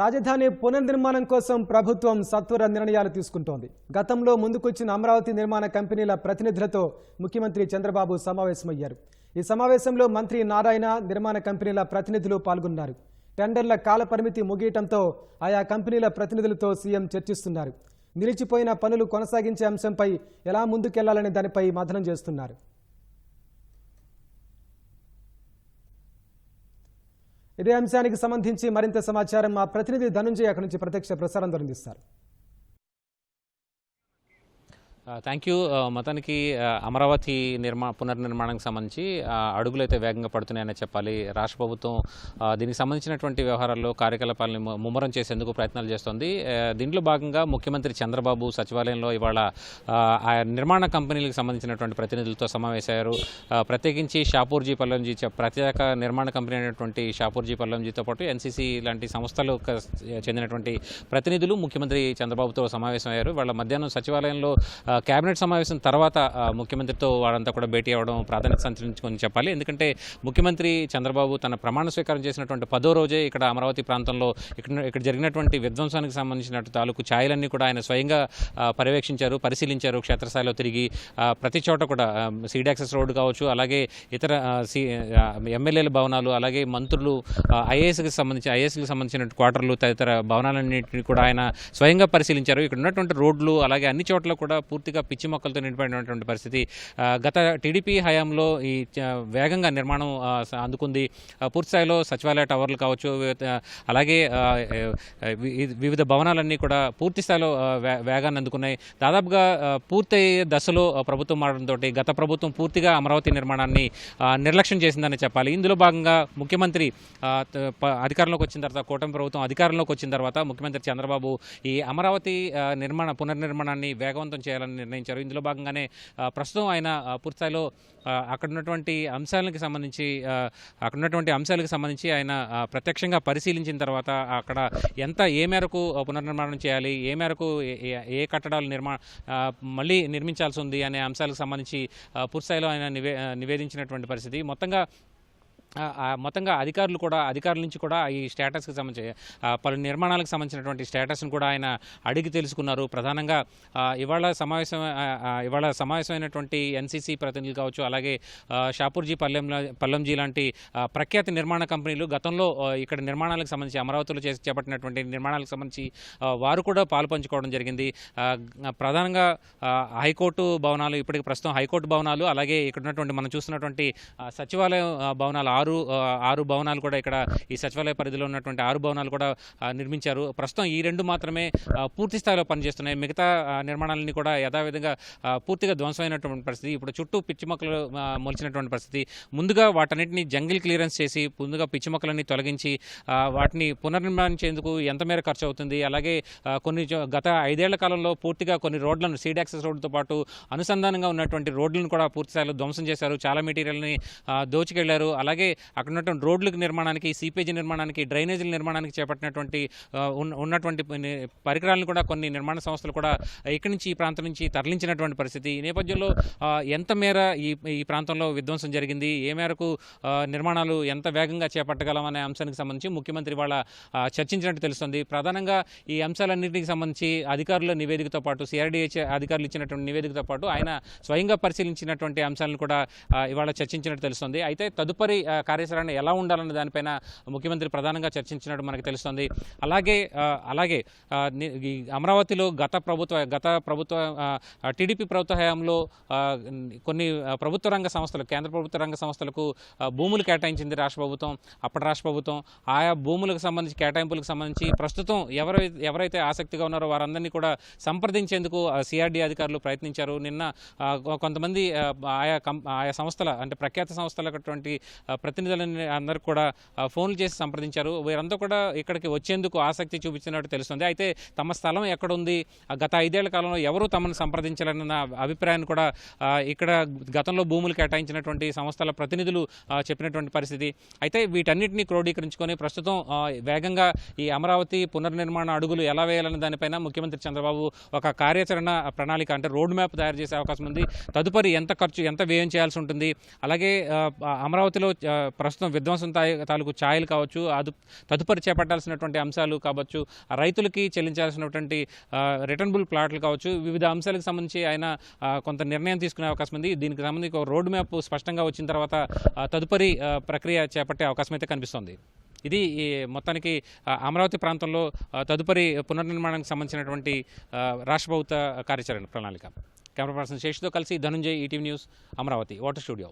రాజధాని పునర్నిర్మాణం కోసం ప్రభుత్వం సత్వర నిర్ణయాలు తీసుకుంటోంది. గతంలో ముందుకొచ్చిన అమరావతి నిర్మాణ కంపెనీల ప్రతినిధులతో ముఖ్యమంత్రి చంద్రబాబు సమావేశమయ్యారు. ఈ సమావేశంలో మంత్రి నారాయణ నిర్మాణ కంపెనీల ప్రతినిధులు పాల్గొన్నారు. టెండర్ల కాలపరిమితి ముగియటంతో ఆయా కంపెనీల ప్రతినిధులతో సీఎం చర్చిస్తున్నారు. నిలిచిపోయిన పనులు కొనసాగించే అంశంపై ఎలా ముందుకెళ్ళాలనే దానిపై మథనం చేస్తున్నారు. ఇదే అంశానికి సంబంధించి మరింత సమాచారం మా ప్రతినిధి ధనుంజయ్ అక్కడి నుంచి ప్రత్యక్ష ప్రసారం దొరిందిస్తారు థ్యాంక్ యూ మొత్తానికి అమరావతి నిర్మా పునర్నిర్మాణానికి సంబంధించి అడుగులు అయితే వేగంగా పడుతున్నాయని చెప్పాలి. రాష్ట్ర ప్రభుత్వం దీనికి సంబంధించినటువంటి వ్యవహారాల్లో కార్యకలాపాలను ముమ్మరం చేసేందుకు ప్రయత్నాలు చేస్తోంది. దీంట్లో భాగంగా ముఖ్యమంత్రి చంద్రబాబు సచివాలయంలో ఇవాళ నిర్మాణ కంపెనీలకు సంబంధించినటువంటి ప్రతినిధులతో సమావేశమయ్యారు. ప్రత్యేకించి షాపూర్జీ పల్లంజీ ప్రత్యేక నిర్మాణ కంపెనీ అయినటువంటి షాపూర్జీ పల్లంజీతో పాటు ఎన్సీసీ లాంటి సంస్థలకు చెందినటువంటి ప్రతినిధులు ముఖ్యమంత్రి చంద్రబాబుతో సమావేశమయ్యారు. వాళ్ళ మధ్యాహ్నం సచివాలయంలో కేబినెట్ సమావేశం తర్వాత ముఖ్యమంత్రితో వారంతా కూడా భేటీ అవ్వడం ప్రాధాన్యత సంతరించుకొని చెప్పాలి. ఎందుకంటే ముఖ్యమంత్రి చంద్రబాబు తన ప్రమాణ స్వీకారం చేసినటువంటి పదో రోజే ఇక్కడ అమరావతి ప్రాంతంలో ఇక్కడ ఇక్కడ జరిగినటువంటి విధ్వంసానికి సంబంధించిన తాలూకు ఛాయలన్నీ కూడా ఆయన స్వయంగా పర్యవేక్షించారు పరిశీలించారు క్షేత్రస్థాయిలో తిరిగి ప్రతి చోట కూడా సీడ్ యాక్సెస్ రోడ్డు కావచ్చు అలాగే ఇతర సి ఎమ్మెల్యేల భవనాలు అలాగే మంత్రులు ఐఏఎస్కి సంబంధించి ఐఏఎస్కి సంబంధించిన క్వార్టర్లు తదితర భవనాలన్నింటినీ కూడా ఆయన స్వయంగా పరిశీలించారు. ఇక్కడ ఉన్నటువంటి రోడ్లు అలాగే అన్ని చోట్ల కూడా పూర్తిగా పిచ్చి మొక్కలతో నిండిపోయినటువంటి పరిస్థితి. గత టీడీపీ హయాంలో ఈ వేగంగా నిర్మాణం అందుకుంది. పూర్తిస్థాయిలో పూర్తి స్థాయిలో సచివాలయ టవర్లు కావచ్చు అలాగే వివిధ భవనాలన్నీ కూడా పూర్తి స్థాయిలో వే- వేగాన్ని అందుకున్నాయి. దాదాపుగా పూర్తి పూర్తయ్యే దశలో ప్రభుత్వం మారడంతో గత ప్రభుత్వం పూర్తిగా అమరావతి నిర్మాణాన్ని నిర్లక్ష్యం చేసిందని చెప్పాలి. ఇందులో భాగంగా ముఖ్యమంత్రి అధికారంలోకి వచ్చిన తర్వాత కూటమి ప్రభుత్వం అధికారంలోకి వచ్చిన తర్వాత ముఖ్యమంత్రి చంద్రబాబు ఈ అమరావతి నిర్మాణ పునర్నిర్మాణాన్ని వేగవంతం చేయాలని నిర్ణయించారు. ఇందులో భాగంగానే ప్రస్తుతం ఆయన పూర్తిస్థాయిలో అక్కడ ఉన్నటువంటి అంశాలకు సంబంధించి అక్కడ ఉన్నటువంటి అంశాలకు సంబంధించి ఆయన ప్రత్యక్షంగా పరిశీలించిన తర్వాత అక్కడ ఎంత ఏ మేరకు పునర్నిర్మాణం చేయాలి ఏ మేరకు ఏ- ఏ- కట్టడాలు నిర్మా మళ్ళీ నిర్మించాల్సి ఉంది అనే అంశాలకు సంబంధించి పూర్తిస్థాయిలో ఆయన నివే నివేదించినటువంటి పరిస్థితి. మొత్తంగా మొత్తంగా అధికారులు కూడా అధికారుల నుంచి కూడా ఈ స్టేటస్కి సంబంధించి పలు నిర్మాణాలకు సంబంధించినటువంటి స్టేటస్ను కూడా ఆయన అడిగి తెలుసుకున్నారు. ప్రధానంగా ఇవాళ సమావేశం ఇవాళ సమావేశమైనటువంటి ఎన్సీసీ ప్రతినిధులు కావచ్చు అలాగే షాపూర్జీ పల్లెం పల్లంజీ లాంటి ప్రఖ్యాత నిర్మాణ కంపెనీలు గతంలో ఇక్కడ నిర్మాణాలకు సంబంధించి అమరావతిలో చేసి చేపట్టినటువంటి నిర్మాణాలకు సంబంధించి వారు కూడా పాలు పంచుకోవడం జరిగింది. ప్రధానంగా హైకోర్టు భవనాలు ఇప్పటికి ప్రస్తుతం హైకోర్టు భవనాలు అలాగే ఇక్కడ ఉన్నటువంటి మనం చూస్తున్నటువంటి సచివాలయం ఆ, భవనాలు ఆరు ఆరు భవనాలు కూడా ఇక్కడ ఈ సచివాలయ పరిధిలో ఉన్నటువంటి ఆరు భవనాలు కూడా నిర్మించారు. ప్రస్తుతం ఈ రెండు మాత్రమే పూర్తి స్థాయిలో పనిచేస్తున్నాయి. మిగతా నిర్మాణాలన్నీ కూడా యథావిధంగా పూర్తిగా ధ్వంసమైనటువంటి పరిస్థితి. ఇప్పుడు చుట్టూ పిచ్చి మొక్కలు మొలిచినటువంటి పరిస్థితి. ముందుగా వాటన్నిటిని జంగిల్ క్లియరెన్స్ చేసి ముందుగా పిచ్చి మొక్కలన్నీ తొలగించి వాటిని పునర్నిర్మించేందుకు ఎంత మేర ఖర్చు అవుతుంది అలాగే కొన్ని గత ఐదేళ్ళ కాలంలో పూర్తిగా కొన్ని రోడ్లను సీడ్ యాక్సెస్ రోడ్డుతో పాటు అనుసంధానంగా ఉన్నటువంటి రోడ్లను కూడా పూర్తి స్థాయిలో ధ్వంసం చేశారు. చాలా మెటీరియల్ని దోచుకెళ్ళారు. అలాగే అక్కడ ఉన్నటువంటి రోడ్లకు నిర్మాణానికి సీపేజీ నిర్మాణానికి డ్రైనేజీల నిర్మాణానికి చేపట్టినటువంటి ఉన్న- ఉన్నటువంటి పరికరాలను కూడా కొన్ని నిర్మాణ సంస్థలు కూడా ఇక్కడి నుంచి ఈ ప్రాంతం నుంచి తరలించినటువంటి పరిస్థితి. ఈ నేపథ్యంలో ఎంత మేర ఈ ఈ ప్రాంతంలో విధ్వంసం జరిగింది? ఏ మేరకు నిర్మాణాలు ఎంత వేగంగా చేపట్టగలం అనే అంశానికి సంబంధించి ముఖ్యమంత్రి వాళ్ళ చర్చించినట్టు తెలుస్తుంది. ప్రధానంగా ఈ అంశాలన్నింటికి సంబంధించి అధికారుల నివేదికతో పాటు సిఆర్డీహెచ్ అధికారులు ఇచ్చినటువంటి నివేదికతో పాటు ఆయన స్వయంగా పరిశీలించినటువంటి అంశాలను కూడా ఇవాళ చర్చించినట్టు తెలుస్తుంది. అయితే తదుపరి కార్యాచరణ ఎలా ఉండాలన్న దానిపైన ముఖ్యమంత్రి ప్రధానంగా చర్చించినట్టు మనకు తెలుస్తుంది. అలాగే అలాగే అమరావతిలో గత ప్రభుత్వ గత ప్రభుత్వ టీడీపీ ప్రభుత్వ హయాంలో కొన్ని ప్రభుత్వ రంగ సంస్థలు కేంద్ర ప్రభుత్వ రంగ సంస్థలకు భూములు కేటాయించింది రాష్ట్ర ప్రభుత్వం అప్పటి రాష్ట్ర ప్రభుత్వం. ఆయా భూములకు సంబంధించి కేటాయింపులకు సంబంధించి ప్రస్తుతం ఎవరైతే ఎవరైతే ఆసక్తిగా ఉన్నారో వారందరినీ కూడా సంప్రదించేందుకు సిఆర్డీ అధికారులు ప్రయత్నించారు. నిన్న కొంతమంది ఆయా ఆయా సంస్థల అంటే ప్రఖ్యాత సంస్థలటువంటి ప్రతినిధులని అందరూ కూడా ఫోన్లు చేసి సంప్రదించారు. వీరంతా కూడా ఇక్కడికి వచ్చేందుకు ఆసక్తి చూపించినట్టు తెలుస్తుంది. అయితే తమ స్థలం ఎక్కడ ఉంది గత ఐదేళ్ళ కాలంలో ఎవరు తమను సంప్రదించాలన్న అభిప్రాయాన్ని కూడా ఇక్కడ గతంలో భూములు కేటాయించినటువంటి సంస్థల ప్రతినిధులు చెప్పినటువంటి పరిస్థితి. అయితే వీటన్నిటిని క్రోడీకరించుకొని ప్రస్తుతం వేగంగా ఈ అమరావతి పునర్నిర్మాణ అడుగులు ఎలా వేయాలనే దానిపైన ముఖ్యమంత్రి చంద్రబాబు ఒక కార్యాచరణ ప్రణాళిక అంటే రోడ్ మ్యాప్ తయారు చేసే అవకాశం ఉంది. తదుపరి ఎంత ఖర్చు ఎంత వ్యయం చేయాల్సి ఉంటుంది? అలాగే అమరావతిలో ప్రస్తుతం విధ్వంసం తాలూకు ఛాయలు కావచ్చు అదు తదుపరి చేపట్టాల్సినటువంటి అంశాలు కావచ్చు ఆ రైతులకి చెల్లించాల్సినటువంటి రిటర్నబుల్ ప్లాట్లు కావచ్చు వివిధ అంశాలకు సంబంధించి ఆయన కొంత నిర్ణయం తీసుకునే అవకాశం ఉంది. దీనికి సంబంధించి ఒక రోడ్ మ్యాప్ స్పష్టంగా వచ్చిన తర్వాత తదుపరి ప్రక్రియ చేపట్టే అవకాశం అయితే కనిపిస్తోంది. ఇది ఈ మొత్తానికి అమరావతి ప్రాంతంలో తదుపరి పునర్నిర్మాణానికి సంబంధించినటువంటి రాష్ట్ర ప్రభుత్వ కార్యాచరణ ప్రణాళిక. కెమెరా పర్సన్ శేషుతో కలిసి Dhanunjay ETV news Amaravati water studio.